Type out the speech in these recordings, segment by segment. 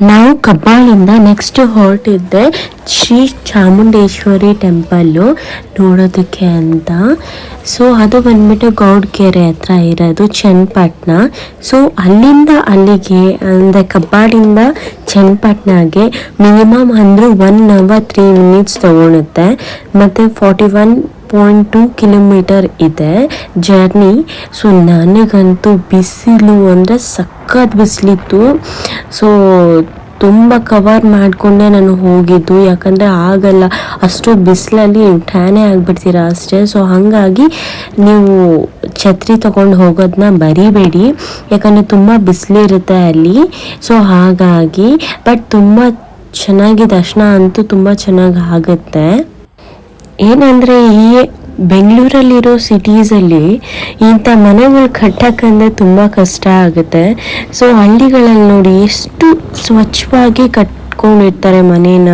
ನಾವು ಕಬ್ಬಾಳಿಂದ ನೆಕ್ಸ್ಟ್ ಹೊರಟಿದ್ದೆ ಶ್ರೀ ಚಾಮುಂಡೇಶ್ವರಿ ಟೆಂಪಲ್ಲು ನೋಡೋದಕ್ಕೆ ಅಂತ. ಸೊ ಅದು ಬಂದ್ಬಿಟ್ಟು ಗೌಡ್ಗೆರೆ ಹತ್ರ ಇರೋದು ಚನ್ನಪಟ್ಟಣ ಸೊ ಅಲ್ಲಿಂದ ಅಲ್ಲಿಗೆ, ಅಂದರೆ ಕಬ್ಬಾಳಿಂದ ಚನ್ನಪಟ್ಟಣಗೆ ಮಿನಿಮಮ್ ಅಂದರೂ ಒನ್ ಅವರ್ ತ್ರೀ ಮಿನಿಟ್ಸ್ ತೊಗೊಳುತ್ತೆ. ಮತ್ತು forty one point two kilometre ಇದೆ. ಜರ್ನಿ ಸೊ ನನಗಂತೂ ಬಿಸಿಲು ಅಂದರೆ ಸಖತ್ ಬಿಸಿಲಿತ್ತು. ಸೊ ತುಂಬ ಕವರ್ ಮಾಡಿಕೊಂಡೆ ನಾನು ಹೋಗಿದ್ದು. ಯಾಕಂದರೆ ಆಗಲ್ಲ, ಅಷ್ಟು ಬಿಸಿಲಲ್ಲಿ ಟ್ಯಾನೇ ಆಗಿಬಿಡ್ತೀರ ಅಷ್ಟೇ. ಸೊ ಹಾಗಾಗಿ ನೀವು ಛತ್ರಿ ತೊಗೊಂಡು ಹೋಗೋದನ್ನ ಬರಿಬೇಡಿ. ಯಾಕಂದರೆ ತುಂಬ ಬಿಸಿಲಿರುತ್ತೆ ಅಲ್ಲಿ. ಸೊ ಹಾಗಾಗಿ ಬಟ್ ತುಂಬ ಚೆನ್ನಾಗಿ ದರ್ಶನ ಅಂತೂ ತುಂಬ ಚೆನ್ನಾಗಿ ಆಗುತ್ತೆ. ಏನಂದರೆ ಈ ಬೆಂಗಳೂರಲ್ಲಿರೋ ಸಿಟೀಸಲ್ಲಿ ಇಂಥ ಮನೆಗಳು ಕಟ್ಟಕ್ಕಂದ್ರೆ ತುಂಬ ಕಷ್ಟ ಆಗುತ್ತೆ. ಸೊ ಹಳ್ಳಿಗಳಲ್ಲಿ ನೋಡಿ ಎಷ್ಟು ಸ್ವಚ್ಛವಾಗಿ ಕಟ್ಕೊಂಡಿರ್ತಾರೆ ಮನೇನ.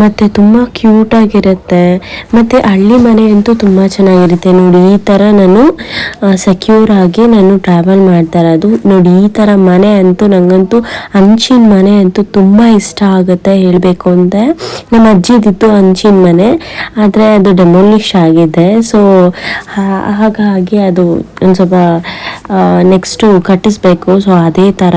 ಮತ್ತು ತುಂಬ ಕ್ಯೂಟಾಗಿರುತ್ತೆ ಮತ್ತೆ ಹಳ್ಳಿ ಮನೆ ಅಂತೂ ತುಂಬ ಚೆನ್ನಾಗಿರುತ್ತೆ. ನೋಡಿ, ಈ ಥರ ನಾನು ಸೆಕ್ಯೂರ್ ಆಗಿ ನಾನು ಟ್ರಾವೆಲ್ ಮಾಡ್ತಾರೆ ಅದು ನೋಡಿ, ಈ ಥರ ಮನೆ ಅಂತೂ ನನಗಂತೂ ಹಂಚಿನ ಮನೆ ಅಂತೂ ತುಂಬ ಇಷ್ಟ ಆಗುತ್ತೆ ಹೇಳಬೇಕು ಅಂದರೆ ನಮ್ಮ ಅಜ್ಜಿದಿತ್ತು ಹಂಚಿನ ಮನೆ. ಆದರೆ ಅದು ಡೆಮೋಲಿಷ್ ಆಗಿದೆ. ಸೊ ಹಾಗಾಗಿ ಅದು ಒಂದು ಸ್ವಲ್ಪ ನೆಕ್ಸ್ಟು ಕಟ್ಟಿಸ್ಬೇಕು. ಸೊ ಅದೇ ಥರ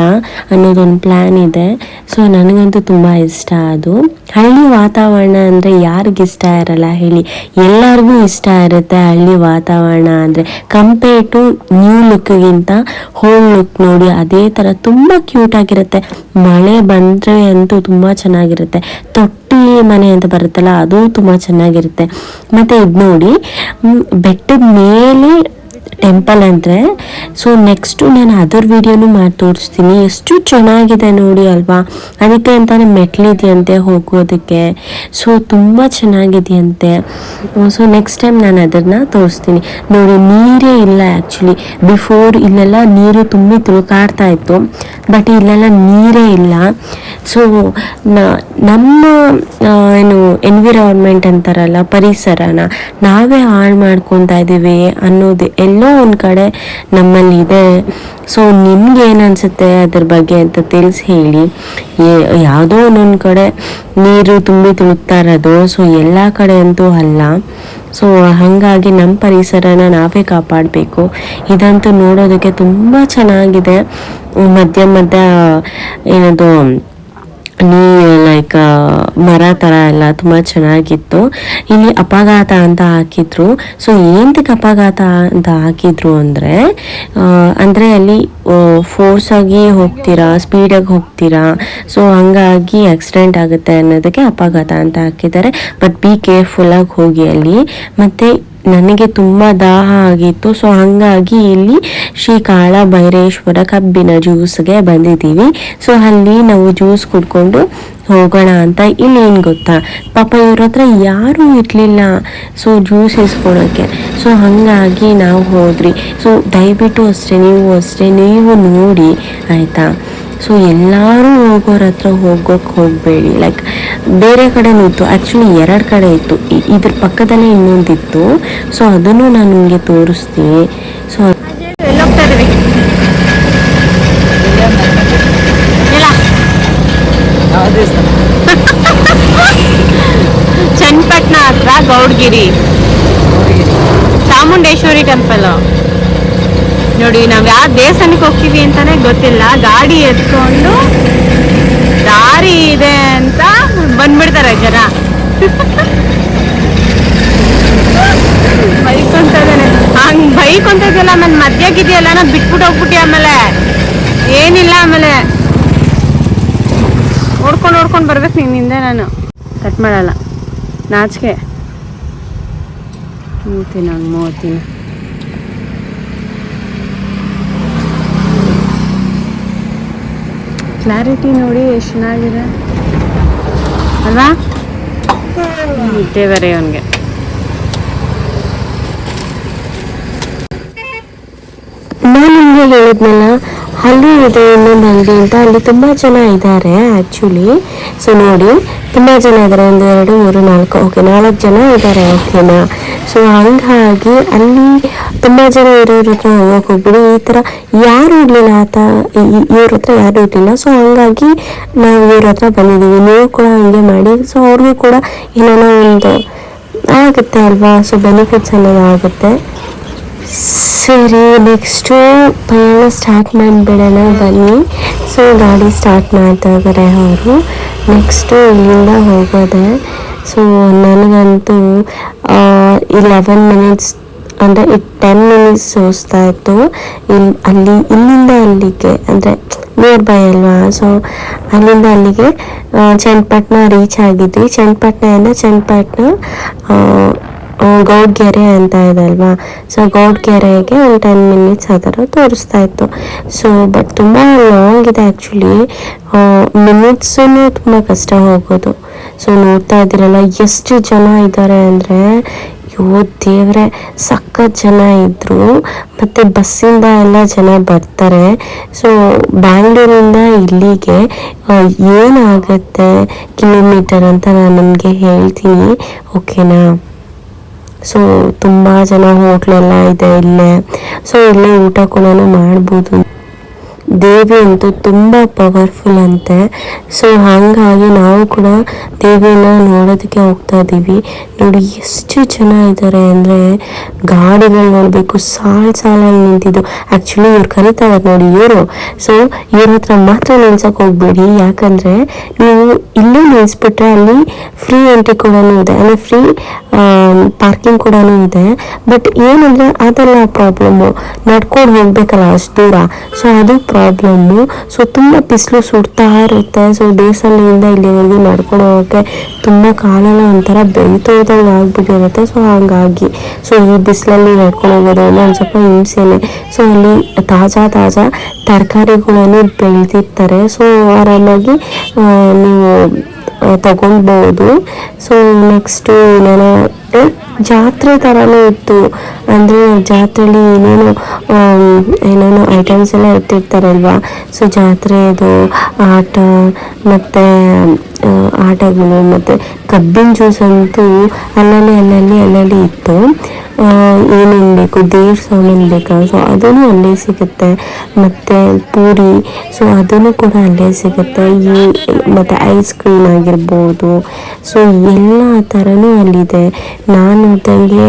ಅನ್ನೋದೊಂದು ಪ್ಲಾನ್ ಇದೆ. ಸೊ ನನಗಂತೂ ತುಂಬ ಇಷ್ಟ ಅದು. ಹಳ್ಳಿ ವಾತಾವರಣ ಅಂದರೆ ಯಾರಿಗೆ ಇಷ್ಟ ಇರಲ್ಲ ಹೇಳಿ. ಎಲ್ಲರಿಗೂ ಇಷ್ಟ ಇರುತ್ತೆ ಹಳ್ಳಿ ವಾತಾವರಣ ಅಂದರೆ ಕಂಪೇರ್ ಟು ನ್ಯೂ ಲುಕ್ಗಿಂತ ಹೋಲ್ ಲುಕ್ ನೋಡಿ ಅದೇ ಥರ ತುಂಬ ಕ್ಯೂಟ್ ಆಗಿರುತ್ತೆ. ಮಳೆ ಬಂದರೆ ಅಂತೂ ತುಂಬ ಚೆನ್ನಾಗಿರುತ್ತೆ. ತೊಟ್ಟಿ ಮನೆ ಅಂತ ಬರುತ್ತಲ್ಲ ಅದು ತುಂಬ ಚೆನ್ನಾಗಿರುತ್ತೆ. ಮತ್ತು ಇದು ನೋಡಿ ಬೆಟ್ಟದ ಮೇಲೆ ಟೆಂಪಲ್ ಅಂದರೆ ಸೊ ನೆಕ್ಸ್ಟು ನಾನು ಅದರ್ ವಿಡಿಯೋನು ಮಾಡಿ ತೋರಿಸ್ತೀನಿ. ಎಷ್ಟು ಚೆನ್ನಾಗಿದೆ ನೋಡಿ ಅಲ್ವಾ? ಅದಕ್ಕೆ ಅಂತಾನೆ ಮೆಟ್ಲಿದೆಯಂತೆ ಹೋಗೋದಕ್ಕೆ. ಸೊ ತುಂಬ ಚೆನ್ನಾಗಿದೆಯಂತೆ. ಸೊ ನೆಕ್ಸ್ಟ್ ಟೈಮ್ ನಾನು ಅದನ್ನು ತೋರಿಸ್ತೀನಿ. ನೋಡಿ, ನೀರೇ ಇಲ್ಲ ಆ್ಯಕ್ಚುಲಿ ಬಿಫೋರ್ ಇಲ್ಲೆಲ್ಲ ನೀರು ತುಂಬಿ ತುಳುಕಾಡ್ತಾ ಇತ್ತು. ಬಟ್ ಇಲ್ಲೆಲ್ಲ ನೀರೇ ಇಲ್ಲ. ಸೊ ನಮ್ಮ ಏನು ಎನ್ವಿರಾನ್ಮೆಂಟ್ ಅಂತಾರಲ್ಲ, ಪರಿಸರನ, ನಾವೇ ಹಾಳು ಮಾಡ್ಕೊತಾ ಇದ್ದೀವಿ ಅನ್ನೋದು ಎಲ್ಲೋ ಒಂದು ಕಡೆ ನಮ್ಮಲ್ಲಿ ಇದೆ ಸೊ ನಿಮ್ಗೆ ಏನು ಅನ್ಸುತ್ತೆ ಅದ್ರ ಬಗ್ಗೆ ಅಂತ ತಿಳಿಸಿ ಹೇಳಿ. ಯಾವುದೋ ಒಂದೊಂದು ಕಡೆ ನೀರು ತುಂಬಿ ತುಳುಕ್ತಾ ಇರೋದು ಸೊ ಎಲ್ಲ ಕಡೆ ಅಂತೂ ಅಲ್ಲ. ಸೊ ಹಾಗಾಗಿ ನಮ್ಮ ಪರಿಸರನ ನಾವೇ ಕಾಪಾಡಬೇಕು. ಇದಂತೂ ನೋಡೋದಕ್ಕೆ ತುಂಬ ಚೆನ್ನಾಗಿದೆ. ಮಧ್ಯ ಮಧ್ಯ ಏನದು ನೀ ಲೈಕ್ ಮರ ಥರ ಎಲ್ಲ ತುಂಬ ಚೆನ್ನಾಗಿತ್ತು. ಇಲ್ಲಿ ಅಪಘಾತ ಅಂತ ಹಾಕಿದ್ರು. ಸೊ ಏನಕ್ಕೆ ಅಪಘಾತ ಅಂತ ಹಾಕಿದ್ರು ಅಂದರೆ ಅಂದರೆ ಅಲ್ಲಿ ಫೋರ್ಸ್ ಆಗಿ ಹೋಗ್ತೀರಾ ಸ್ಪೀಡಾಗಿ ಹೋಗ್ತೀರಾ ಸೊ ಹಂಗಾಗಿ ಆಕ್ಸಿಡೆಂಟ್ ಆಗುತ್ತೆ ಅನ್ನೋದಕ್ಕೆ ಅಪಘಾತ ಅಂತ ಹಾಕಿದ್ದಾರೆ. ಬಟ್ ಬಿ ಕೇರ್ಫುಲ್ಲಾಗಿ ಹೋಗಿ ಅಲ್ಲಿ. ಮತ್ತು ನನಗೆ ತುಂಬ ದಾಹ ಆಗಿತ್ತು. ಸೊ ಹಾಗಾಗಿ ಇಲ್ಲಿ ಶ್ರೀ ಕಾಳ ಭೈರೇಶ್ವರ ಕಬ್ಬಿನ ಜ್ಯೂಸ್ಗೆ ಬಂದಿದ್ದೀವಿ. ಸೊ ಅಲ್ಲಿ ನಾವು ಜ್ಯೂಸ್ ಕುಡ್ಕೊಂಡು ಹೋಗೋಣ ಅಂತ ಇಲ್ಲಿ ಏನು ಗೊತ್ತಾ? ಪಾಪ ಇವ್ರ ಹತ್ರ ಯಾರೂ ಇರಲಿಲ್ಲ. So juice ಇಸ್ಕೊಳಕ್ಕೆ. ಸೊ ಹಾಗಾಗಿ ನಾವು ಹೋದ್ರಿ ಸೊ ದಯವಿಟ್ಟು ಅಷ್ಟೇ, ನೀವು ಅಷ್ಟೇ, ನೀವು ನೋಡಿ, ಆಯಿತಾ? ಸೊ ಎಲ್ಲರೂ ಹೋಗೋರ ಹತ್ರ ಹೋಗೋಕೆ ಹೋಗಬೇಡಿ. ಲೈಕ್ ಬೇರೆ ಕಡೆನೂ ಇತ್ತು. ಆ್ಯಕ್ಚುಲಿ ಎರಡು ಕಡೆ ಇತ್ತು. ಇದ್ರ ಪಕ್ಕದಲ್ಲೇ ಇನ್ನೊಂದಿತ್ತು. ಸೊ ಅದನ್ನು ನಾನು ನಿಮಗೆ ತೋರಿಸ್ತೀನಿ ಸೊ ಚನ್ನಪಟ್ಟಣ ಹತ್ರ ಗೌಡ್ಗಿರಿ. ಚಾಮುಂಡೇಶ್ವರಿ ಟೆಂಪಲ್ ನೋಡಿ, ನಾವು ಯಾವ ದೇವಸ್ಥಾನಕ್ಕೆ ಹೋಗ್ತೀವಿ ಅಂತಾನೆ ಗೊತ್ತಿಲ್ಲ. ಗಾಡಿ ಎತ್ಕೊಂಡು ದಾರಿ ಇದೆ ಅಂತ ಬಂದ್ಬಿಡ್ತಾರೆ ಜನ. ಬೈಕ್ ಅಂತ ಹಂಗ್ ಬೈಕ್ ಅಂತ ಇದೆಯಲ್ಲ ಆಮೇಲೆ ಮದ್ಯಾಗಿದೆಯಲ್ಲ ನಾ ಬಿಟ್ಬಿಟ್ಟು ಹೋಗ್ಬಿಟ್ಟಿ ಆಮೇಲೆ. ಏನಿಲ್ಲ ಆಮೇಲೆ. ಓಡ್ಕೊಂಡು ಓಡ್ಕೊಂಡು ಬರ್ಬೇಕು ನಿನ್ನಿಂದ ನಾನು. ಕಟ್ ಮಾಡಲ್ಲ. ನಾಚಿಕೆ. ಮೂತಿ, ನಾನು ಮೂವತ್ತೀನಿ ಕ್ಲಾರಿಟಿ ನೋಡಿ ಎಷ್ಟು ಚೆನ್ನಾಗಿದೆ. ಅಲ್ವಾ? ದೇವರೇ ಬೇರೆ ಅವನಿಗೆ ನಾನು ನಿಮಗೆ ಹೇಳಿದ್ನಲ್ಲ ಅಲ್ಲಿ ಇದೆ ಇನ್ನೊಂದು ಅಂಗಡಿ ಅಂತ. ಅಲ್ಲಿ ತುಂಬ ಜನ ಇದ್ದಾರೆ ಆ್ಯಕ್ಚುಲಿ ಸೊ ನೋಡಿ, ತುಂಬ ಜನ ಇದ್ದಾರೆ. ಒಂದು ಎರಡು, ಮೂರು, ನಾಲ್ಕು. ಓಕೆ ನಾಲ್ಕು ಜನ ಇದ್ದಾರೆ ಓಕೆನಾ ಸೊ ಹಂಗಾಗಿ ಅಲ್ಲಿ ತುಂಬ ಜನ ಇರೋರ ಹತ್ರ ಹೋಗ್ಬಿಡಿ. ಈ ಥರ ಯಾರು ಇರಲಿಲ್ಲ ಆತ. ಇವ್ರ ಹತ್ರ ಯಾರು ಇರಲಿಲ್ಲ. ಸೊ ಹಂಗಾಗಿ ನಾವು ಇವ್ರ ಹತ್ರ ಬಂದಿದ್ದೀವಿ. ನೀವು ಕೂಡ ಹಂಗೆ ಮಾಡಿ. ಸೊ ಅವ್ರಿಗೂ ಕೂಡ ಏನೋ ಒಂದು ಆಗುತ್ತೆ ಅಲ್ವಾ? ಸೊ ಬೆನಿಫಿಟ್ಸ್ ಅನ್ನೋದು ಆಗುತ್ತೆ. ಸರಿ ನೆಕ್ಸ್ಟು ಪ್ರಯಾಣ ಸ್ಟಾರ್ಟ್ ಮಾಡಿಬಿಡೋಣ, ಬನ್ನಿ. ಸೊ ಗಾಡಿ ಸ್ಟಾರ್ಟ್ ಮಾಡ್ತಾ ಇದ್ದಾರೆ ಅವರು. ನೆಕ್ಸ್ಟು ಇಲ್ಲಿಂದ ಹೋಗೋದೆ. ಸೊ ನನಗಂತೂ ಇಲೆವೆನ್ ಮಿನಿಟ್ಸ್ ಅಂದರೆ ಈ ಟೆನ್ ಮಿನಿಟ್ಸ್ ಸೋಸ್ತಾ ಇತ್ತು. ಇಲ್ಲಿ ಅಲ್ಲಿ, ಇಲ್ಲಿಂದ ಅಲ್ಲಿಗೆ, ಅಂದರೆ ನಿಯರ್ ಬೈ ಅಲ್ವಾ? ಸೊ ಅಲ್ಲಿಂದ ಅಲ್ಲಿಗೆ ಚನ್ನಪಟ್ಟಣ ರೀಚ್ ಆಗಿದ್ವಿ. ಚನ್ನಪಟ್ಟಣದಿಂದ ಚನ್ನಪಟ್ಟಣ ಗೌಡ್ಗೆರೆ ಅಂತ ಇದೆ ಅಲ್ವಾ? ಸೊ ಗೌಡ್ಗೆರೆಗೆ ಒಂದು ಟೆನ್ ಮಿನಿಟ್ಸ್ ಆ ಥರ ತೋರಿಸ್ತಾ ಇತ್ತು. ಸೊ ಬಟ್ ತುಂಬ ಲಾಂಗ್ ಇದೆ ಆ್ಯಕ್ಚುಲಿ ಮಿನಿಟ್ಸೂ ತುಂಬ ಕಷ್ಟ ಹೋಗೋದು. ಸೊ ನೋಡ್ತಾ ಇದ್ದೀರಲ್ಲ, ಎಷ್ಟು ಜನ ಇದ್ದಾರೆ ಅಂದರೆ ಅಯ್ಯೋ ದೇವ್ರೆ, ಸಖತ್ ಜನ ಇದ್ದರು ಮತ್ತೆ ಬಸ್ಸಿಂದ ಎಲ್ಲ ಜನ ಬರ್ತಾರೆ. ಸೊ ಬ್ಯಾಂಗ್ಳೂರಿಂದ ಇಲ್ಲಿಗೆ ಏನಾಗುತ್ತೆ ಕಿಲೋಮೀಟರ್ ಅಂತ ನಾನು ನಿಮಗೆ ಹೇಳ್ತೀನಿ. ಓಕೆನಾ ಸೊ ತುಂಬಾ ಜನ ಹೋಟ್ಲೆಲ್ಲ ಇದೆ ಇಲ್ಲೇ. ಸೊ ಇಲ್ಲೇ ಊಟ ಕೂಡ ಮಾಡ್ಬೋದು. ದೇವಿ ಅಂತೂ ತುಂಬ ಪವರ್ಫುಲ್ ಅಂತೆ. ಸೊ ಹಾಗಾಗಿ ನಾವು ಕೂಡ ದೇವಿನ ನೋಡೋದಕ್ಕೆ ಹೋಗ್ತಾ ಇದ್ದೀವಿ ನೋಡಿ, ಎಷ್ಟು ಜನ ಇದ್ದಾರೆ ಅಂದರೆ ಗಾಡಿಗಳು ನೋಡಬೇಕು, ಸಾಲು ಸಾಲಾಗಿ ನಿಂತಿದ್ದು. ಆ್ಯಕ್ಚುಲಿ ಇವ್ರು ಕರೀತಾ ಇದ್ದಾರೆ ನೋಡಿ ಇವರು. ಸೊ ಇವ್ರ ಹತ್ರ ಮಾತ್ರ ನಿಲ್ಸಕ್ಕೆ ಹೋಗ್ಬೇಡಿ. ಯಾಕಂದರೆ ನೀವು ಇಲ್ಲೂ ನೆನೆಸ್ಬಿಟ್ರೆ ಅಲ್ಲಿ ಫ್ರೀ ಎಂಟ್ರಿ ಕೂಡ ಇದೆ. ಅಂದರೆ ಫ್ರೀ ಪಾರ್ಕಿಂಗ್ ಕೂಡ ಇದೆ. ಬಟ್ ಏನಂದರೆ ಅದೆಲ್ಲ ಪ್ರಾಬ್ಲಮ್ಮು ನಡ್ಕೊಂಡು ಹೋಗ್ಬೇಕಲ್ಲ ಅಷ್ಟು ದೂರ. ಸೊ ಅದು ಪ್ರಾಬ್ಲಮ್ಮು. ಸೊ ತುಂಬ ಬಿಸಿಲು ಸುಡ್ತಾ ಇರುತ್ತೆ. ಸೊ ದೇವಸ್ಥಾನದಿಂದ ಇಲ್ಲಿವರೆಗೂ ನಡ್ಕೊಂಡು ಹೋಗೋಕ್ಕೆ ತುಂಬ ಕಾಲೆಲ್ಲ ಒಂಥರ ಬೆಂತೋದಂಗೆ ಆಗ್ಬಿಟ್ಟಿರುತ್ತೆ. ಸೊ ಹಾಗಾಗಿ ಸೊ ಈ ಬಿಸಿಲಲ್ಲಿ ನಡ್ಕೊಂಡು ಹೋಗೋದು ಅಂದರೆ ಒಂದು ಸ್ವಲ್ಪ ಹಿಂಸೆನೆ. ಸೊ ಅಲ್ಲಿ ತಾಜಾ ತಾಜಾ ತರಕಾರಿಗಳನ್ನು ಬೆಳೆದಿರ್ತಾರೆ. ಸೊ ಆರಾಮಾಗಿ ನೀವು ತಗೊಳ್ಬೋದು ಸೊ ನೆಕ್ಸ್ಟು ಏನೇನೋ ಏ, ಜಾತ್ರೆ ಥರನೇ ಇತ್ತು. ಅಂದರೆ ಜಾತ್ರೆಯಲ್ಲಿ ಏನೇನು ಏನೇನು ಐಟಮ್ಸ್ ಎಲ್ಲ ಇಟ್ಟಿರ್ತಾರಲ್ವಾ? ಸೊ ಜಾತ್ರೆದು ಆಟ ಮತ್ತೆ ಆಟಗಳು ಮತ್ತು ಕಬ್ಬಿನ ಜ್ಯೂಸ್ ಅಂತೂ ಅಲ್ಲಲ್ಲಿ ಅಲ್ಲಲ್ಲಿ ಅಲ್ಲಲ್ಲಿ ಇತ್ತು. ಏನೇನು ಬೇಕು ದೇವ್ರ ಸಾಮಾನು ಬೇಕಾ? ಸೊ ಅದನ್ನು ಅಲ್ಲೇ ಸಿಗುತ್ತೆ. ಮತ್ತು ಪೂರಿ ಸೊ ಅದನ್ನು ಕೂಡ ಅಲ್ಲೇ ಸಿಗುತ್ತೆ. ಈ ಮತ್ತು ಐಸ್ ಕ್ರೀಮ್ ಆಗಿರ್ಬೋದು. ಸೊ ಎಲ್ಲ ಥರನೂ ಅಲ್ಲಿದೆ. ನಾನು ನೋಡ್ದಂಗೆ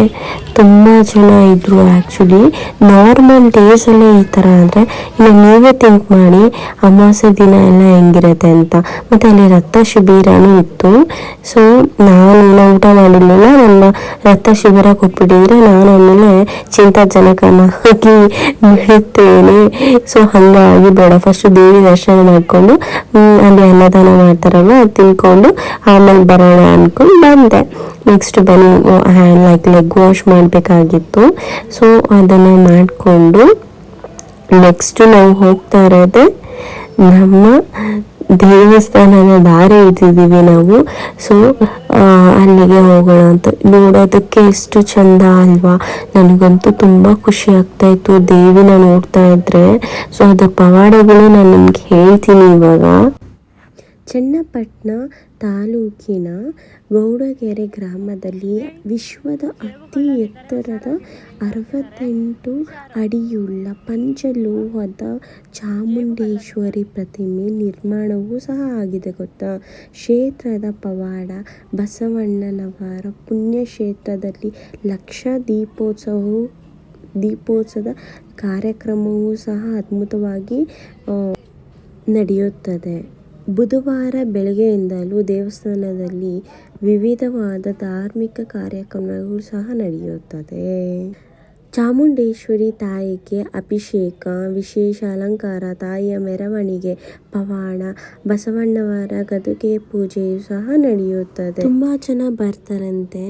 ತುಂಬ ಜನ ಇದ್ದರು ಆ್ಯಕ್ಚುಲಿ ನಾರ್ಮಲ್ ಡೇಸಲ್ಲೇ ಈ ಥರ ಅಂದರೆ ಇಲ್ಲಿ ನೀವೇ ಥಿಂಕ್ ಮಾಡಿ, ಅಮಾವಾಸ್ಯೆ ದಿನ ಎಲ್ಲ ಹೆಂಗಿರುತ್ತೆ ಅಂತ. ಮತ್ತು ಅಲ್ಲಿ ರಕ್ತ ಶಿಬಿರನೂ ಇತ್ತು. ಸೊ ನಾನು ಊಟ ಮಾಡಿರಲಿಲ್ಲ. ನನ್ನ ರಕ್ತ ಶಿಬಿರ ಕೊಟ್ಬಿಟ್ಟಿದ್ರೆ ನಾನು ಆಮೇಲೆ ಚಿಂತಾಜನಕನಾಗಿ ಬಿಡುತ್ತೇನೆ ಸೊ ಹಾಗಾಗಿ ಬೇಡ. ಫಸ್ಟ್ ದೇವಿ ದರ್ಶನ ಮಾಡಿಕೊಂಡು ಅಲ್ಲಿ ಅನ್ನದಾನ ಮಾಡ್ತಾರಲ್ಲ ತಿನ್ಕೊಂಡು ಆಮೇಲೆ ಬರೋಣ ಅಂದ್ಕೊಂಡು ಬಂದೆ. ನೆಕ್ಸ್ಟ್ ಬನ್ನಿ ಲೈಕ್ ಲೆಗ್ ವಾಶ್ ಮಾಡಬೇಕಾಗಿತ್ತು. ಸೊ ಅದನ್ನು ಮಾಡಿಕೊಂಡು ನೆಕ್ಸ್ಟ್ ನಾವು ಹೋಗ್ತಾ ಇರೋದೇ ನಮ್ಮ ದೇವಸ್ಥಾನದ ದಾರಿ ಇದ್ದಿದ್ದೀವಿ ನಾವು. ಸೊ ಅಲ್ಲಿಗೆ ಹೋಗೋಣ ಅಂತ. ನೋಡೋದಕ್ಕೆ ಎಷ್ಟು ಚಂದ ಅಲ್ವಾ? ನನಗಂತೂ ತುಂಬ ಖುಷಿ ಆಗ್ತಾ ಇತ್ತು. ದೇವಿನ ನೋಡ್ತಾ ಇದ್ರೆ. ಸೊ ಅದ್ರ ಪವಾಡಗಳು ನಾನು ನಿಮ್ಗೆ ಹೇಳ್ತೀನಿ ಇವಾಗ. ಚನ್ನಪಟ್ಟಣ ತಾಲೂಕಿನ ಗೌಡಗೆರೆ ಗ್ರಾಮದಲ್ಲಿ ವಿಶ್ವದ ಅತಿ ಎತ್ತರದ ಅರವತ್ತೆಂಟು ಅಡಿಯುಳ್ಳ ಪಂಚಲೋಹದ ಚಾಮುಂಡೇಶ್ವರಿ ಪ್ರತಿಮೆ ನಿರ್ಮಾಣವೂ ಸಹ ಆಗಿದೆ ಗೊತ್ತಾ. ಕ್ಷೇತ್ರದ ಪವಾಡ, ಬಸವಣ್ಣನವರ ಪುಣ್ಯಕ್ಷೇತ್ರದಲ್ಲಿ ಲಕ್ಷ ದೀಪೋತ್ಸವವು ದೀಪೋತ್ಸವದ ಕಾರ್ಯಕ್ರಮವೂ ಸಹ ಅದ್ಭುತವಾಗಿ ನಡೆಯುತ್ತದೆ. ಬುಧವಾರ ಬೆಳಗ್ಗೆಯಿಂದಲೂ ದೇವಸ್ಥಾನದಲ್ಲಿ ವಿವಿಧವಾದ ಧಾರ್ಮಿಕ ಕಾರ್ಯಕ್ರಮಗಳು ಸಹ ನಡೆಯುತ್ತದೆ. ಚಾಮುಂಡೇಶ್ವರಿ ತಾಯಿಗೆ ಅಭಿಷೇಕ, ವಿಶೇಷ ಅಲಂಕಾರ, ತಾಯಿಯ ಮೆರವಣಿಗೆ, ಪವಾಡ, ಬಸವಣ್ಣವರ ಗದುಗೆ ಪೂಜೆಯು ಸಹ ನಡೆಯುತ್ತದೆ. ತುಂಬ ಜನ ಬರ್ತಾರಂತೆ.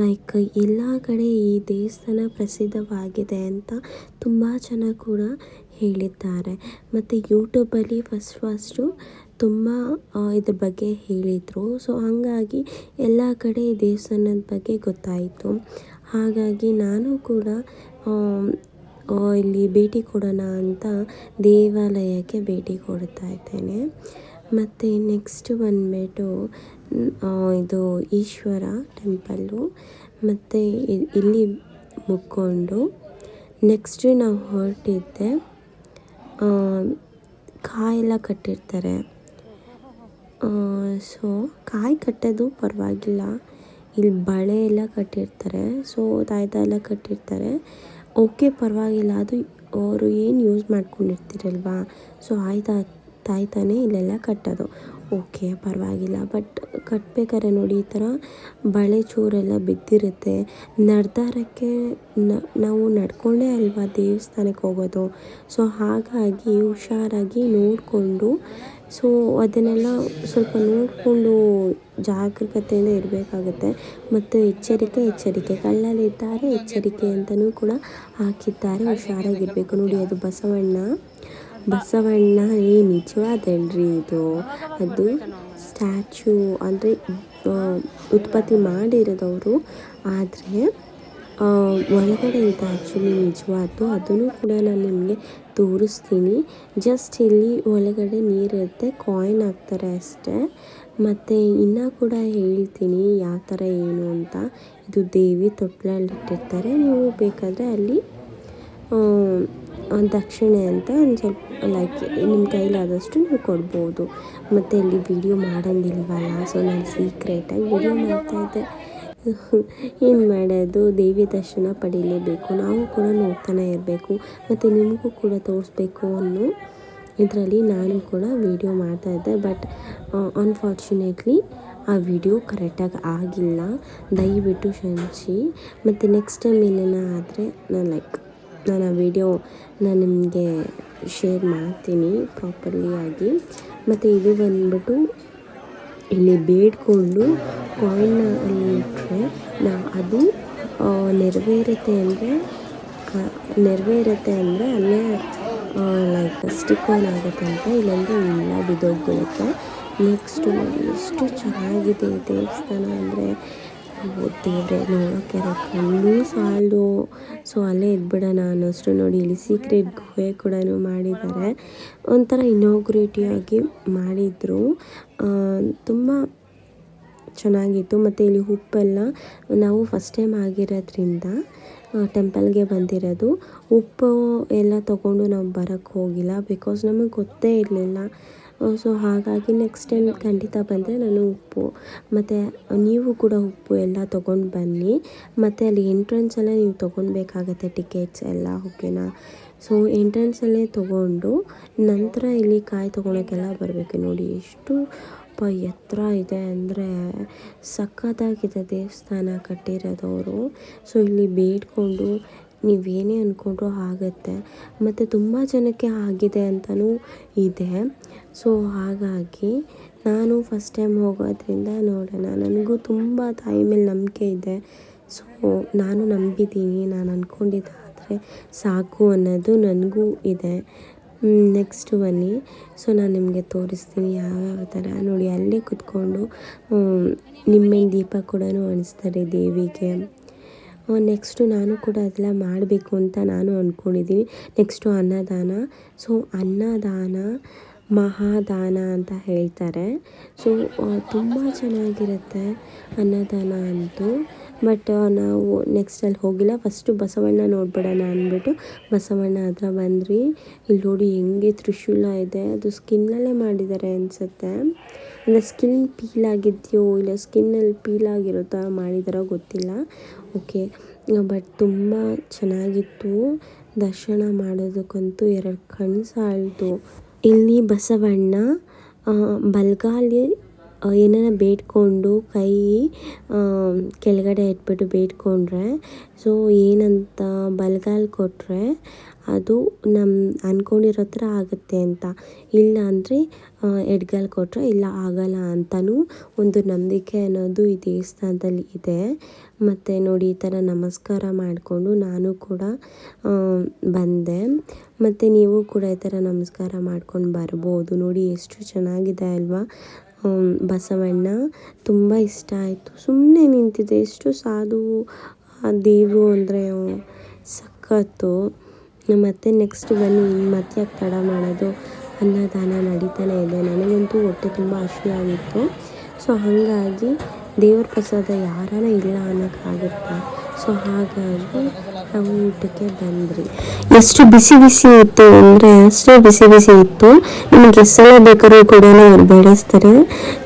ಲೈಕ್ ಎಲ್ಲ ಕಡೆ ಈ ದೇವಸ್ಥಾನ ಪ್ರಸಿದ್ಧವಾಗಿದೆ ಅಂತ ತುಂಬ ಜನ ಕೂಡ ಹೇಳಿದ್ದಾರೆ. ಮತ್ತು ಯೂಟ್ಯೂಬಲ್ಲಿ ಫಸ್ಟ್ ಫಸ್ಟು ತುಂಬ ಇದ್ರ ಬಗ್ಗೆ ಹೇಳಿದರು. ಸೊ ಹಾಗಾಗಿ ಎಲ್ಲ ಕಡೆ ಈ ದೇವಸ್ಥಾನದ ಬಗ್ಗೆ ಗೊತ್ತಾಯಿತು. ಹಾಗಾಗಿ ನಾನು ಕೂಡ ಇಲ್ಲಿ ಭೇಟಿ ಕೊಡೋಣ ಅಂತ ದೇವಾಲಯಕ್ಕೆ ಭೇಟಿ ಕೊಡ್ತಾ ಇದ್ದೇನೆ. ಮತ್ತು ನೆಕ್ಸ್ಟ್ ಬಂದುಬಿಟ್ಟು ಇದು ಈಶ್ವರ ಟೆಂಪಲ್ಲು ಮತ್ತು ಇಲ್ಲಿ ಮುಕ್ಕೊಂಡು ನೆಕ್ಸ್ಟ್ ನಾವು ಹೊರಟಿದ್ದೆ. ಕಾಯೆಲ್ಲ ಕಟ್ಟಿರ್ತಾರೆ. ಸೊ ಕಾಯಿ ಕಟ್ಟೋದು ಪರವಾಗಿಲ್ಲ. ಇಲ್ಲಿ ಬಳೆ ಎಲ್ಲ ಕಟ್ಟಿರ್ತಾರೆ. ಸೊ ತಾಯ್ತ ಎಲ್ಲ ಕಟ್ಟಿರ್ತಾರೆ. ಓಕೆ ಪರವಾಗಿಲ್ಲ. ಅದು ಅವರು ಏನು ಯೂಸ್ ಮಾಡ್ಕೊಂಡಿರ್ತೀರಲ್ವಾ? ಸೊ ಆಯ್ತಾ, ತಾಯ್ತಾನೆ ಇಲ್ಲೆಲ್ಲ ಕಟ್ಟೋದು. ಓಕೆ, ಪರವಾಗಿಲ್ಲ. ಬಟ್ ಕಟ್ಬೇಕಾದ್ರೆ ನೋಡಿ, ಈ ಥರ ಬಳೆ ಚೂರೆಲ್ಲ ಬಿದ್ದಿರುತ್ತೆ. ನಡ್ದಾರಕ್ಕೆ ನಾವು ನಡ್ಕೊಂಡೇ ಅಲ್ವಾ ದೇವಸ್ಥಾನಕ್ಕೆ ಹೋಗೋದು? ಸೊ ಹಾಗಾಗಿ ಹುಷಾರಾಗಿ ನೋಡಿಕೊಂಡು ಸೊ ಅದನ್ನೆಲ್ಲ ಸ್ವಲ್ಪ ನೋಡಿಕೊಂಡು ಜಾಗರೂಕತೆಯಿಂದ ಇರಬೇಕಾಗುತ್ತೆ. ಮತ್ತು ಎಚ್ಚರಿಕೆ ಎಚ್ಚರಿಕೆ. ಕಳ್ಳಲಿದ್ದಾರೆ ಎಚ್ಚರಿಕೆ ಅಂತಲೂ ಕೂಡ ಹಾಕಿದ್ದಾರೆ. ಹುಷಾರಾಗಿರಬೇಕು. ನೋಡಿ, ಅದು ಬಸವಣ್ಣ. ಬಸವಣ್ಣ ಏ ನಿಜವಾದಲ್ರಿ ಇದು? ಅದು ಸ್ಟ್ಯಾಚು ಅಂದರೆ ಉತ್ಪತ್ತಿ ಮಾಡಿರೋದವರು. ಆದರೆ ಒಳಗಡೆ ಇದು ಆ್ಯಕ್ಚುಲಿ ನಿಜವಾದ್ದು. ಅದನ್ನು ಕೂಡ ನಾನು ನಿಮಗೆ ತೋರಿಸ್ತೀನಿ. ಜಸ್ಟ್ ಇಲ್ಲಿ ಒಳಗಡೆ ನೀರಿರುತ್ತೆ ಕಾಯಿನ್ ಹಾಕ್ತಾರೆ ಅಷ್ಟೇ. ಮತ್ತು ಇನ್ನೂ ಕೂಡ ಹೇಳ್ತೀನಿ ಯಾವ ಥರ ಏನು ಅಂತ. ಇದು ದೇವಿ ತೊಟ್ಲಲ್ಲಿ ಇಟ್ಟಿರ್ತಾರೆ ನೀವು ಬೇಕಾದರೆ ಅಲ್ಲಿ ದಕ್ಷಿಣೆ ಅಂತ ಒಂದು ಸ್ವಲ್ಪ ಲೈಕ್ ನಿಮ್ಮ ಕೈಲಾದಷ್ಟು ನೀವು ಕೊಡ್ಬೋದು. ಮತ್ತು ಇಲ್ಲಿ ವಿಡಿಯೋ ಮಾಡೋಂಗಿಲ್ವಲ್ಲ? ಸೊ ನಾನು ಸೀಕ್ರೆಟಾಗಿ ವಿಡಿಯೋ ಮಾಡ್ತಾಯಿದ್ದೆ ಏನು ಮಾಡೋದು? ದೇವಿ ದರ್ಶನ ಪಡೀಲೇಬೇಕು. ನಾವು ಕೂಡ ನೋಡ್ತಾನೆ ಇರಬೇಕು. ಮತ್ತು ನಿಮಗೂ ಕೂಡ ತೋರಿಸ್ಬೇಕು ಅನ್ನೋ ಇದರಲ್ಲಿ ನಾನು ಕೂಡ ವೀಡಿಯೋ ಮಾಡ್ತಾಯಿದ್ದೆ ಬಟ್ ಅನ್ಫಾರ್ಚುನೇಟ್ಲಿ ಆ ವಿಡಿಯೋ ಕರೆಕ್ಟಾಗಿ ಆಗಿಲ್ಲ. ದಯವಿಟ್ಟು ಕ್ಷಮಿಸಿ. ಮತ್ತು ನೆಕ್ಸ್ಟ್ ಟೈಮ್ ಏನೇನ ಆದರೆ ನಾನು ಲೈಕ್ ನಾನು ಆ ವಿಡಿಯೋ ನಾನು ನಿಮಗೆ ಶೇರ್ ಮಾಡ್ತೀನಿ ಪ್ರಾಪರ್ಲಿ ಆಗಿ ಮತ್ತು ಇದು ಬಂದ್ಬಿಟ್ಟು ಇಲ್ಲಿ ಬೇಡಿಕೊಂಡು ಕಾಯಿನ್ನ ಅಲ್ಲಿ ಇಟ್ಟರೆ ನಾ ಅದು ನೆರವೇರುತ್ತೆ ಅಂದರೆ ನೆರವೇರುತ್ತೆ ಅಂದರೆ ಅಲ್ಲೇ ಲೈಕ್ ಸ್ಟಿಕ್ ಆನ್ ಆಗುತ್ತೆ ಅಂತ ಇಲ್ಲಾಂದರೆ ಇಲ್ಲ, ಬಿದ್ದೋಗ್ಬಿಡುತ್ತೆ. ನೆಕ್ಸ್ಟು ಎಷ್ಟು ಚೆನ್ನಾಗಿದೆ ದೇವಸ್ಥಾನ ಅಂದರೆ ದೇವ್ರೆ ನೋಡೋಕ್ಕೆ ಕಣ್ಣು ಸಾಲದು. ಸೊ ಅಲ್ಲೇ ಇದ್ಬಿಡೋಣ ಅನ್ನೋಷ್ಟು ನೋಡಿ ಇಲ್ಲಿ ಸೀಕ್ರೆಟ್ ಗುಹೆ ಕೂಡ ಮಾಡಿದ್ದಾರೆ. ಒಂಥರ ಇನೋಗ್ರೇಟಿವಾಗಿ ಮಾಡಿದರು. ತುಂಬ ಚೆನ್ನಾಗಿತ್ತು. ಮತ್ತು ಇಲ್ಲಿ ಉಪ್ಪೆಲ್ಲ ನಾವು ಫಸ್ಟ್ ಟೈಮ್ ಆಗಿರೋದ್ರಿಂದ ಟೆಂಪಲ್ಗೆ ಬಂದಿರೋದು. ಉಪ್ಪು ಎಲ್ಲ ತಗೊಂಡು ನಾವು ಬರೋಕ್ಕೆ ಹೋಗಿಲ್ಲ ಬಿಕಾಸ್ ನಮಗೆ ಗೊತ್ತೇ ಇರಲಿಲ್ಲ. ಸೊ ಹಾಗಾಗಿ ನೆಕ್ಸ್ಟ್ ಟೈಮ್ ಖಂಡಿತ ಬಂದರೆ ನಾನು ಉಪ್ಪು, ಮತ್ತು ನೀವು ಕೂಡ ಉಪ್ಪು ಎಲ್ಲ ತೊಗೊಂಡು ಬನ್ನಿ. ಮತ್ತು ಅಲ್ಲಿ ಎಂಟ್ರೆನ್ಸಲ್ಲೇ ನೀವು ತೊಗೊಳ್ಬೇಕಾಗತ್ತೆ ಟಿಕೆಟ್ಸ್ ಎಲ್ಲ ಓಕೆನಾ ಸೊ ಎಂಟ್ರೆನ್ಸಲ್ಲೇ ತೊಗೊಂಡು ನಂತರ ಇಲ್ಲಿ ಕಾಯಿ ತೊಗೊಳಕ್ಕೆಲ್ಲ ಬರಬೇಕು ನೋಡಿ. ಎಷ್ಟು ಪ ಎತ್ತರ ಇದೆ ಅಂದರೆ ಸಖತ್ತಾಗಿದೆ ದೇವಸ್ಥಾನ ಕಟ್ಟಿರೋದವರು. ಸೊ ಇಲ್ಲಿ ಬೇಡ್ಕೊಂಡು ನೀವೇನೇ ಅಂದ್ಕೊಂಡ್ರೂ ಆಗುತ್ತೆ. ಮತ್ತು ತುಂಬ ಜನಕ್ಕೆ ಆಗಿದೆ ಅಂತಲೂ ಇದೆ. ಸೊ ಹಾಗಾಗಿ ನಾನು ಫಸ್ಟ್ ಟೈಮ್ ಹೋಗೋದ್ರಿಂದ ನೋಡೋಣ. ನನಗೂ ತುಂಬ ತಾಯಿ ಮೇಲೆ ನಂಬಿಕೆ ಇದೆ. ಸೊ ನಾನು ನಂಬಿದ್ದೀನಿ. ನಾನು ಅಂದ್ಕೊಂಡಿದ್ದಾದರೆ ಸಾಕು ಅನ್ನೋದು ನನಗೂ ಇದೆ. ನೆಕ್ಸ್ಟ್ ಬನ್ನಿ. ಸೊ ನಾನು ನಿಮಗೆ ತೋರಿಸ್ತೀನಿ ಯಾವ್ಯಾವ ಥರ ನೋಡಿ, ಅಲ್ಲೇ ಕುತ್ಕೊಂಡು ನಿಮ್ಮ ದೀಪ ಕೂಡ ಅಣಿಸ್ತಾರೆ ದೇವಿಗೆ. ನೆಕ್ಸ್ಟು ನಾನು ಕೂಡ ಅದೆಲ್ಲ ಮಾಡಬೇಕು ಅಂತ ನಾನು ಅಂದ್ಕೊಂಡಿದ್ದೀನಿ ನೆಕ್ಸ್ಟು ಅನ್ನದಾನ. ಸೊ ಅನ್ನದಾನ ಮಹಾದಾನ ಅಂತ ಹೇಳ್ತಾರೆ. ಸೊ ತುಂಬ ಚೆನ್ನಾಗಿರುತ್ತೆ ಅನ್ನದಾನ ಅಂತೂ. ಬಟ್ ನಾವು ನೆಕ್ಸ್ಟ್ ಅಲ್ಲಿ ಹೋಗಿಲ್ಲ. ಫಸ್ಟು ಬಸವಣ್ಣ ನೋಡ್ಬಿಡೋಣ ಅಂದ್ಬಿಟ್ಟು ಬಸವಣ್ಣ ಹತ್ರ ಬಂದ್ರಿ ಇಲ್ಲಿ ನೋಡಿ ಹೆಂಗೆ ತ್ರಿಶೂಲ ಇದೆ. ಅದು ಸ್ಕಿನ್ನಲ್ಲೇ ಮಾಡಿದ್ದಾರೆ ಅನಿಸುತ್ತೆ. ಅಂದರೆ ಸ್ಕಿನ್ ಪೀಲ್ ಆಗಿದೆಯೋ ಇಲ್ಲ ಸ್ಕಿನ್ನಲ್ಲಿ ಪೀಲ್ ಆಗಿರೋ ಥರ ಮಾಡಿದಾರೋ ಗೊತ್ತಿಲ್ಲ. ಓಕೆ ಬಟ್ ತುಂಬ ಚೆನ್ನಾಗಿತ್ತು. ದರ್ಶನ ಮಾಡೋದಕ್ಕಂತೂ ಎರಡು ಕಣ್ಣು ಸಾಲ್ತು ಇಲ್ಲಿ ಬಸವಣ್ಣ ಬಲಗಾಲಿ ಏನಾರ ಬೇಡ್ಕೊಂಡು ಕೈ ಕೆಳಗಡೆ ಇಟ್ಬಿಟ್ಟು ಬೇಡ್ಕೊಂಡ್ರೆ, ಸೊ ಏನಂತ ಬಲಗಾಲ್ ಕೊಟ್ಟರೆ ಅದು ನಮ್ಮ ಅಂದ್ಕೊಂಡಿರೋ ಥರ ಆಗುತ್ತೆ ಅಂತ. ಇಲ್ಲ ಅಂದರೆ ಎಡ್ಗಾಲ್ ಕೊಟ್ಟರೆ ಇಲ್ಲ ಆಗಲ್ಲ ಅಂತಲೂ ಒಂದು ನಂಬಿಕೆ ಅನ್ನೋದು ಈ ದೇವಸ್ಥಾನದಲ್ಲಿ ಇದೆ. ಮತ್ತು ನೋಡಿ ಈ ಥರ ನಮಸ್ಕಾರ ಮಾಡಿಕೊಂಡು ನಾನು ಕೂಡ ಬಂದೆ. ಮತ್ತು ನೀವು ಕೂಡ ಈ ಥರ ನಮಸ್ಕಾರ ಮಾಡ್ಕೊಂಡು ಬರ್ಬೋದು. ನೋಡಿ ಎಷ್ಟು ಚೆನ್ನಾಗಿದೆ ಅಲ್ವಾ? ಬಸವಣ್ಣ ತುಂಬ ಇಷ್ಟ ಆಯಿತು. ಸುಮ್ಮನೆ ನಿಂತಿದೆ ಎಷ್ಟು ಸಾಧು, ಆ, ದೇವರು ಅಂದರೆ ಸಖತ್ತು. ಮತ್ತು ನೆಕ್ಸ್ಟ್ ಬನ್ನಿ ಮತ್ತೆ ತಡ ಮಾಡೋದು, ಅನ್ನದಾನ ನಡೀತಾನೆ ಇದೆ. ನನಗಂತೂ ಹೊಟ್ಟೆ ತುಂಬ ಹಸಿವಾಗಿತ್ತು ಸೊ ಹಾಗಾಗಿ ದೇವ್ರ ಪ್ರಸಾದ ಯಾರಾನ ಇಲ್ಲ ಅನ್ನೋಕ್ಕಾಗುತ್ತಾ? ಸೊ ಹಾಗಾಗಿ ನಾವು ಊಟಕ್ಕೆ ಬಂದ್ರಿ. ಎಷ್ಟು ಬಿಸಿ ಬಿಸಿ ಇತ್ತು ಅಂದರೆ ಅಷ್ಟು ಬಿಸಿ ಬಿಸಿ ಇತ್ತು. ನಿಮಗೆ ಎಷ್ಟು ಸಲ ಬೇಕಾದ್ರೂ ಕೂಡ ಅವ್ರು ಬೆಳೆಸ್ತಾರೆ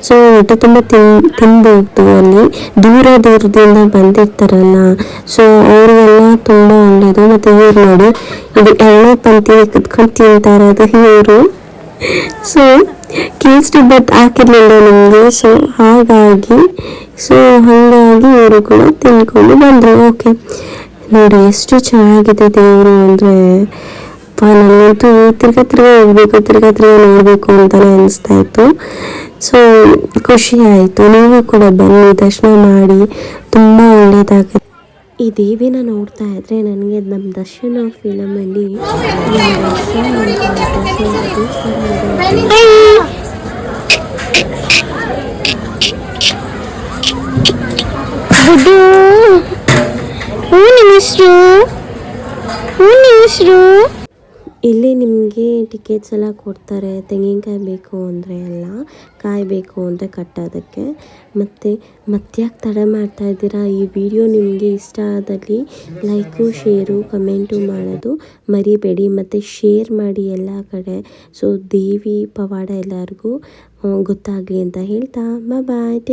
ಸೊ ಊಟ ತುಂಬ ತಿನ್ ತಿನ್ಬೋದು ಅಲ್ಲಿ. ದೂರ ದೂರದಿಂದ ಬಂದಿರ್ತಾರಲ್ಲ. ಸೊ ಅವರಿಗೆಲ್ಲ ತುಂಬ ಒಳ್ಳೆಯದು ಮತ್ತು ಇವ್ರು ನೋಡಿ, ಇದು ಎರಡನೇ ಪಂಕ್ತಿ ಕುತ್ಕೊಂಡು ತಿಂತಾರೆ ಇರೋದು ಇವರು. ಸೊ ಕೇಸ್ಟಿ ಬಟ್ ಹಾಕಿರ್ಲಿಲ್ಲ ನಮಗೆ. ಸೊ ಹಾಗಾಗಿ ಸೊ ಹಾಗಾಗಿ ಇವರು ಕೂಡ ತಿನ್ಕೊಂಡು ಬಂದರು. ಓಕೆ ನೋಡಿ, ಎಷ್ಟು ಚೆನ್ನಾಗಿದೆ ದೇವರು ಅಂದರೆ. ನನಗಂತೂ ತಿರ್ಗಾ ತಿರ್ಗಾ ಹೋಗ್ಬೇಕು, ತಿರ್ಗಾ ತಿರ್ಗಾ ನೋಡಬೇಕು ಅಂತಲೇ ಅನಿಸ್ತಾ ಇತ್ತು. ಸೊ ಖುಷಿ ಆಯಿತು. ನೀವು ಕೂಡ ಬನ್ನಿ, ದರ್ಶನ ಮಾಡಿ. ತುಂಬ ಒಳ್ಳೆಯದಾಗುತ್ತೆ ಈ ದೇವಿನ ನೋಡ್ತಾ ಇದ್ರೆ ನನಗೆ ನಮ್ಮ ದರ್ಶನ ಫಿಲಮಲ್ಲಿ ಹ್ಞೂ ಹ್ಞೂ ಇಲ್ಲಿ ನಿಮಗೆ ಟಿಕೆಟ್ಸ್ ಎಲ್ಲ ಕೊಡ್ತಾರೆ. ತೆಂಗಿನಕಾಯಿ ಬೇಕು ಅಂದರೆ ಎಲ್ಲ, ಕಾಯಿ ಬೇಕು ಅಂದರೆ ಕಟ್ಟೋದಕ್ಕೆ. ಮತ್ತು ಮತ್ತ್ಯಾಕೆ ತಡ ಮಾಡ್ತಾ ಇದ್ದೀರಾ, ಈ ವಿಡಿಯೋ ನಿಮಗೆ ಇಷ್ಟ ಆದಲ್ಲಿ ಲೈಕು, ಶೇರು, ಕಮೆಂಟು ಮಾಡೋದು ಮರಿಬೇಡಿ. ಮತ್ತು ಶೇರ್ ಮಾಡಿ ಎಲ್ಲ ಕಡೆ. ಸೊ ದೇವಿ, ಪವಾಡ ಎಲ್ಲರಿಗೂ ಗೊತ್ತಾಗಲಿ ಅಂತ ಹೇಳ್ತಾ. Bye take